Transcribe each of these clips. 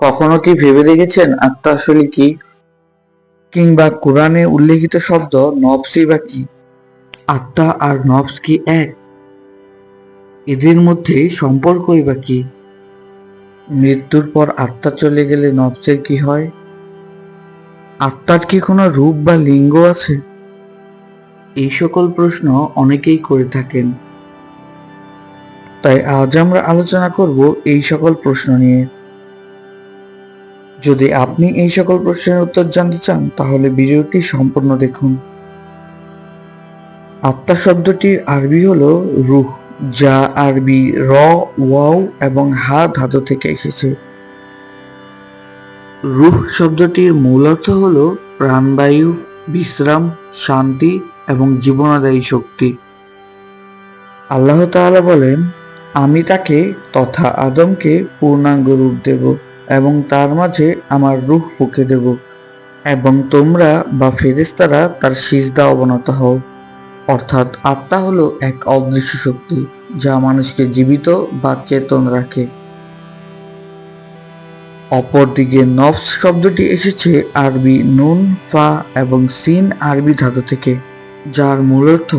কখনো কি ভেবে দেখেছেন আত্মা আসলে কি? কিংবা কোরআনে উল্লেখিত শব্দ নফসই বা কি? আত্মা আর নফস কি এক? এদের মধ্যে সম্পর্কই বা কি? মৃত্যুর পর আত্মা চলে গেলে নফসের কি হয়? আত্মার কি কোনো রূপ বা লিঙ্গ আছে? এই সকল প্রশ্ন অনেকেই করে থাকেন। তাই আজ আমরা আলোচনা করব এই সকল প্রশ্ন নিয়ে। যদি আপনি এই সকল প্রশ্নের উত্তর জানতে চান, তাহলে ভিডিওটি সম্পূর্ণ দেখুন। আত্মা শব্দটির আরবি হলো রুহ, যা আরবি র, ওয়াও এবং হা ধাতু থেকে এসেছে। রুহ শব্দটির মূল অর্থ হল প্রাণবায়ু, বিশ্রাম, শান্তি এবং জীবনাদায়ী শক্তি। আল্লাহ তাআলা বলেন, আমি তাকে তথা আদমকে পূর্ণাঙ্গ রূপ দেব। এবং তার মাঝে আমার রূহ ফুঁকে দেব এবং তোমরা বা ফেরেশতারা তার সিজদা অবনত হও। অর্থাৎ আত্মা হলো এক অদৃশ্য শক্তি যা মানুষকে জীবিত বা চেতন রাখে। অপরদিকে নফস শব্দটি এসেছে আরবি নুন, ফা এবং সিন আরবি ধাতু থেকে, যার মূল অর্থ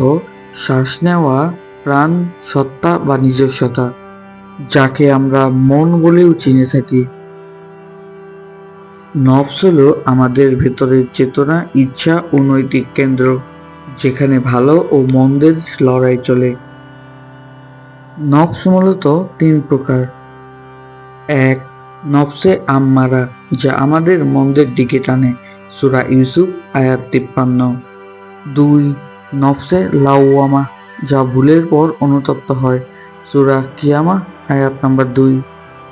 শ্বাস নেওয়া, প্রাণ, সত্তা বা নিজস্বতা, যাকে আমরা মন বলেও চিনে থাকি। নফস হলো আমাদের ভেতরের চেতনা, ইচ্ছা ও নৈতিক কেন্দ্র, যেখানে ভালো ও মন্দের লড়াই চলে। নফস মূলত তিন প্রকার। এক নফসে আম্মারা, যা আমাদের মন্দের দিকে টানে, সুরা ইউসুফ, আয়াত তিপ্পান্ন। দুই নফসে লাউয়ামা যা ভুলের পর অনুতপ্ত হয়, সুরা কিয়ামা, আয়াত নাম্বার দুই।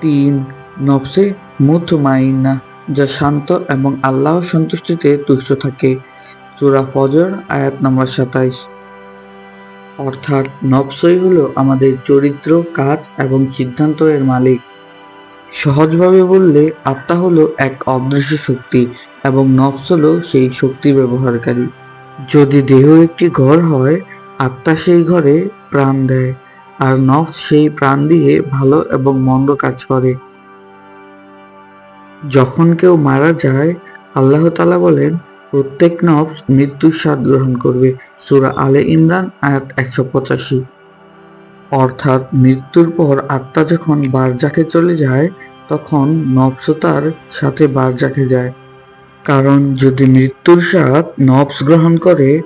তিন নফসে মুথমাইন্না যা শান্ত এবং আল্লাহর সন্তুষ্টিতে তুষ্ট থাকে। সুরা ফজর, আয়াত নম্বর সাতাইশ। অর্থাৎ নফসই হলো আমাদের চরিত্র, কাজ এবং সিদ্ধান্ত এর মালিক। সহজভাবে বললে আত্মা হলো এক অদৃশ্য শক্তি এবং নফস হলো সেই শক্তি ব্যবহারকারী। যদি দেহ একটি ঘর হয়, আত্মা সেই ঘরে প্রাণ দেয়, আর নফস সেই প্রাণ দিয়ে ভালো এবং মন্দ কাজ করে। যখন কেউ মারা যায়, আল্লাহ তালা বলেন, প্রত্যেক নফস মৃত্যুর স্বাদ গ্রহণ করবে। সুরা আলে ইমরান, আয়াত একশো পঁচাশি। অর্থাৎ মৃত্যুর পর আত্মা যখন বারজাকে চলে যায়, তখন নফস তার সাথে বারজাকে যায়। কারণ যদি মৃত্যুর স্বাদ নফস গ্রহণ করে,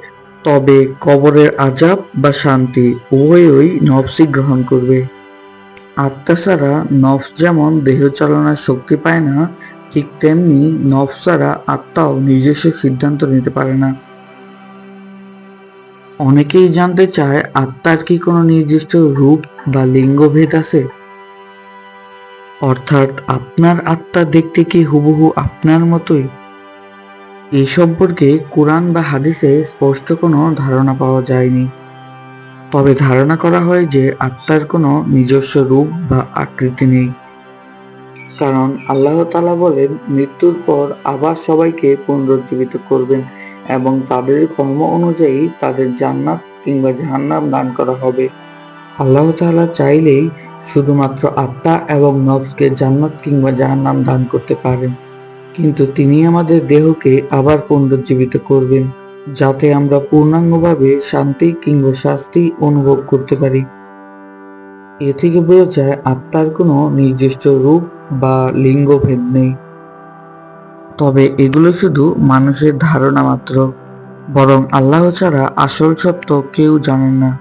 তবে কবরের আজাব বা শান্তি উভয়ই নফসই গ্রহণ করবে। আত্মা ছাড়া নফস যেমন দেহ চালনার শক্তি পায় না, ঠিক তেমনি নফস ছাড়া আত্মাও নিজস্ব সিদ্ধান্ত নিতে পারে না। অনেকেই জানতে চায়, আত্মার কি কোনো নির্দিষ্ট রূপ বা লিঙ্গভেদ আছে? অর্থাৎ আপনার আত্মা দেখতে কি হুবহু আপনার মতোই? এই সম্পর্কে কোরআন বা হাদিসে স্পষ্ট কোনো ধারণা পাওয়া যায়নি। তবে ধারণা করা হয় যে আত্মার কোনো নিজস্ব রূপ বা আকৃতি নেই। কারণ আল্লাহ তালা বলেন, মৃত্যুর পর আবার সবাইকে পুনরুজ্জীবিত করবেন এবং তাদের কর্ম অনুযায়ী তাদের জান্নাত কিংবা জাহান্নাম দান করা হবে। আল্লাহ তাআলা চাইলেই শুধুমাত্র আত্মা এবং নফসকে জান্নাত কিংবা জাহান্নাম দান করতে পারেন। কিন্তু তিনি আমাদের দেহকে আবার পুনরুজ্জীবিত করবেন। যাতে আমরা পূর্ণাঙ্গভাবে শান্তি কিংবা শাস্তি অনুভব করতে পারি। এ থেকে বোঝা যায় আত্মার কোনো নির্দিষ্ট রূপ বা লিঙ্গভেদ নেই। তবে এগুলো শুধু মানুষের ধারণা মাত্র, বরং আল্লাহ ছাড়া আসল সত্য কেউ জানেন না।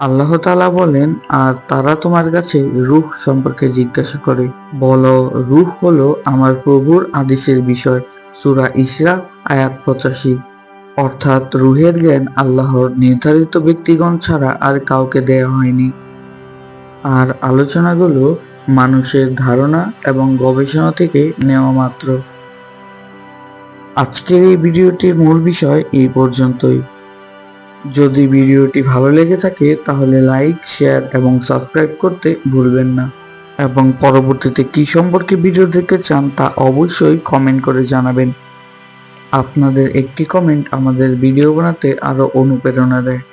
আল্লাহ তালা বলেন, আর তারা তোমার কাছে রুহ সম্পর্কে জিজ্ঞাসা করে। বলো, রূহ হলো আমার প্রভুর আদেশের বিষয়। সুরা ইসরা আয়াত পঁচাশি। অর্থাৎ রুহের জ্ঞান আল্লাহর নির্ধারিত ব্যক্তিগণ ছাড়া আর কাউকে দেয়া হয়নি। আর আলোচনাগুলো মানুষের ধারণা এবং গবেষণা থেকে নেওয়া মাত্র। আজকের এই ভিডিওটির মূল বিষয় এই পর্যন্তই। যদি ভিডিওটি ভালো লেগে থাকে, তাহলে লাইক শেয়ার এবং সাবস্ক্রাইব করতে ভুলবেন না। এবং পরবর্তীতে কি সম্পর্কে ভিডিও দেখতে চান, তা অবশ্যই কমেন্ট করে জানাবেন। আপনাদের একটি কমেন্ট আমাদের ভিডিও বানাতে আরও অনুপ্রেরণা দেয়।